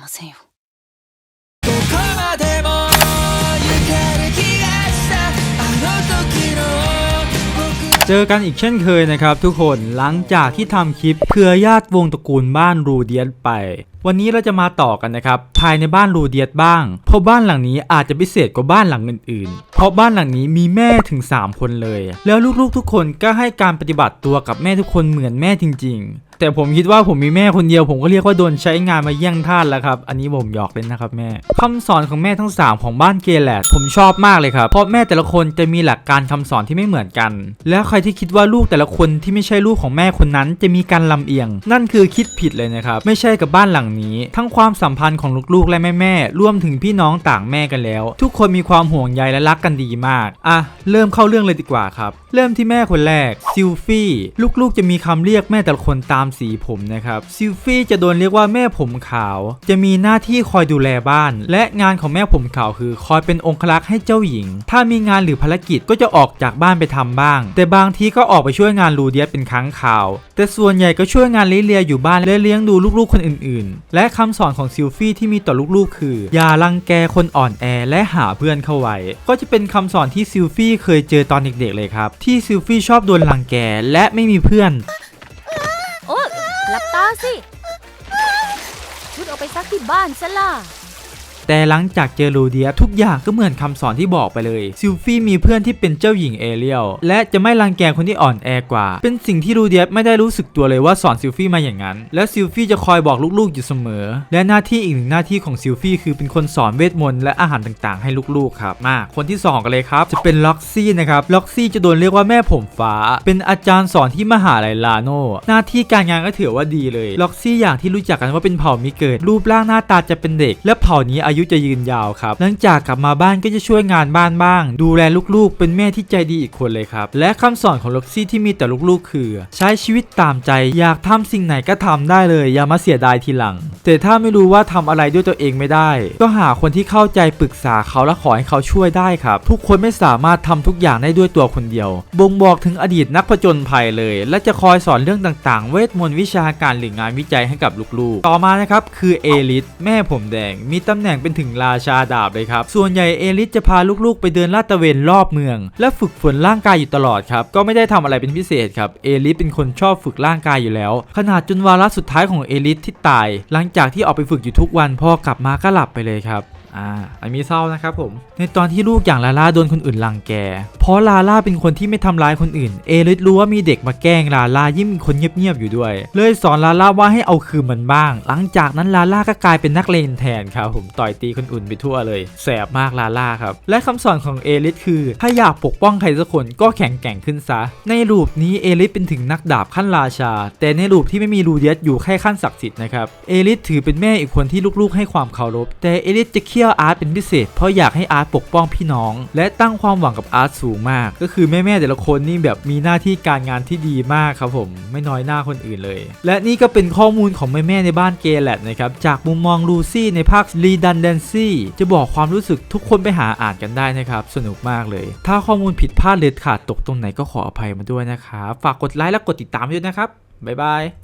ませんよどこまでも行ける気がしたあの時の僕 เจอกันอีกเช่นเคยนะครับทุกคนหลังจากที่ทำคลิปเพื่อญาติวงตระกูลบ้านรูเดียสไป วันนี้เราจะมาต่อกันนะครับ ภายในบ้านรูเดียสบ้าง เพราะบ้านหลังนี้อาจจะพิเศษกว่าบ้านหลังอื่นๆ เพราะบ้านหลังนี้มีแม่ถึง 3 คนเลย แล้วลูกๆทุกคนก็ให้การปฏิบัติตัวกับแม่ทุกคนเหมือนแม่จริง ๆ แต่ผมคิดว่าผมมีแม่คนเดียวผมก็เรียกว่าโดนใช้งานมาแย่งทาสแล้วครับ อันนี้ผมหยอกเล่นนะครับแม่คำสอนของแม่ทั้ง 3 ของบ้านเกแลดผมชอบมากเลยครับ เพราะแม่แต่ละคนจะมีหลักการคำสอนที่ไม่เหมือนกัน แล้วใครที่คิดว่าลูกแต่ละคนที่ไม่ใช่ลูกของแม่คนนั้นจะมีการลำเอียง นั่นคือคิดผิดเลยนะครับ ไม่ใช่กับบ้านหลังนี้ ทั้งความสัมพันธ์ของลูกๆและแม่ๆรวมถึงพี่น้องต่างแม่กันแล้ว ทุกคนมีความห่วงใยและรักกันดีมากอะเริ่มเข้าเรื่องเลยดีกว่าครับ เริ่มที่แม่คนแรกซิลฟี่ ลูกๆ จะมีคำเรียกแม่แต่ละคนตามสีผมนะครับซิลฟี่จะโดนเรียกว่าแม่ผมขาว จะมีหน้าที่คอยดูแลบ้าน และงานของแม่ผมขาวคือ คอยเป็นองครักษ์ให้เจ้าหญิง ถ้ามีงานหรือภารกิจก็จะออกจากบ้านไปทำบ้าง แต่บางทีก็ออกไปช่วยงานลูเดียสเป็นครั้งคราว แต่ส่วนใหญ่ก็ช่วยงานเลียๆอยู่บ้านและเลี้ยงดูลูกๆคนอื่นๆ และคำสอนของซิลฟี่ที่มีต่อลูกๆ คือ อย่ารังแกคนอ่อนแอและหาเพื่อนเข้าไว้ ก็จะเป็นคำสอนที่ซิลฟี่เคยเจอตอนเด็กๆเลยครับ ที่ซิลฟี่ชอบโดนรังแกและไม่มีเพื่อน ตาสิ ชุดเอาไปซักที่บ้านซะล่ะ แต่หลังจากเจอลูเดียทุกอย่างก็เหมือนคำสอนที่บอกไปเลยซิลฟี่มีเพื่อนที่เป็นเจ้าหญิงเอเรียลและจะไม่รังแกคนที่อ่อนแอกว่า เป็นสิ่งที่ลูเดียไม่ได้รู้สึกตัวเลยว่าสอนซิลฟี่มาอย่างนั้น และซิลฟี่จะคอยบอกลูกๆอยู่เสมอ และหน้าที่อีกหนึ่งหน้าที่ของซิลฟี่คือเป็นคนสอนเวทมนต์และอาหารต่างๆ ให้ลูกๆครับมาคนที่สองกันเลยครับ จะเป็นล็อกซี่นะครับล็อกซี่จะโดนเรียกว่าแม่ผมฟ้า เป็นอาจารย์สอนที่มหาลัยลาโนหน้าที่การงานก็ถือว่าดีเลยล็อกซี่อย่างที่รู้จักกันว่าเป็นเผ่ามิเกิดรูปร่างหน้าตาจะเป็นเด็ก และเผ่านี้อายุจะยืนยาวครับ หลังจากกลับมาบ้านก็จะช่วยงานบ้านบ้าง ดูแลลูกๆ เป็นแม่ที่ใจดีอีกคนเลยครับ และคำสอนของล็อกซี่ที่มีแต่ลูกๆ คือ ใช้ชีวิตตามใจ อยากทำสิ่งไหนก็ทำได้เลย อย่ามาเสียดายทีหลัง แต่ถ้าไม่รู้ว่าทำอะไรด้วยตัวเองไม่ได้ ก็หาคนที่เข้าใจปรึกษาเขาและขอให้เขาช่วยได้ครับ ทุกคนไม่สามารถทำทุกอย่างได้ด้วยตัวคนเดียว บ่งบอกถึงอดีตนักผจญภัยเลย และจะคอยสอนเรื่องต่างๆ เวทมนต์วิชาการหรืองานวิจัยให้กับลูกๆ ต่อมานะครับคือเอลิสแม่ผมแดงมีตำแหน่งเป็นถึงราชาดาบเลยครับ ส่วนใหญ่เอลิสจะพาลูกๆ ไปเดินลาดตระเวนรอบเมือง และฝึกฝนร่างกายอยู่ตลอดครับ ก็ไม่ได้ทำอะไรเป็นพิเศษครับ เอลิสเป็นคนชอบฝึกร่างกายอยู่แล้ว ขนาดจนวาระสุดท้ายของเอลิสที่ตาย หลังจากที่ออกไปฝึกอยู่ทุกวันพอกลับมาก็หลับไปเลยครับ อ่าอันนี้เศร้านะครับผม ในตอนที่ลูกอย่างลาล่าโดนคนอื่นรังแก เพราะลาล่าเป็นคนที่ไม่ทำร้ายคนอื่น เอลิสรู้ว่ามีเด็กมาแกล้งลาล่ายิ่งเป็นคนเงียบๆอยู่ด้วย เลยสอนลาล่าว่าให้เอาคืนมันบ้าง หลังจากนั้นลาล่าก็กลายเป็นนักเลงแทนครับผมต่อยตีคนอื่นไปทั่วเลย แสบมากลาล่าครับ และคำสอนของเอลิสคือ ถ้าอยากปกป้องใครสักคนก็แข็งแกร่งขึ้นซะ ในรูปนี้เอลิสเป็นถึงนักดาบขั้นราชา แต่ในรูปที่ไม่มีรูเดียสอยู่แค่ขั้นศักดิ์สิทธิ์นะครับ เอลิสถือเป็นแม่อีกคนที่ลูกๆ ให้ความเคารพ แต่เอลิสจะเคี่ยวอาร์ตเป็นพิเศษ เพราะอยากให้อาร์ตปกป้องพี่น้อง และตั้งความหวังกับอาร์ตสูงมาก ก็คือแม่ๆแต่ละคนนี่แบบมีหน้าที่การงานที่ดีมากครับผมไม่น้อยหน้าคนอื่นเลย และนี่ก็เป็นข้อมูลของแม่ๆในบ้านเกแลดนะครับจากมุมมองลูซี่ในภาค Redundancy จะบอกความรู้สึกทุกคนไปหาอ่านกันได้นะครับสนุกมากเลย ถ้าข้อมูลผิดพลาดเด็ดขาดตกตรงไหนก็ขออภัยมาด้วยนะครับฝากกดไลค์และกดติดตามด้วยนะครับบ๊ายบาย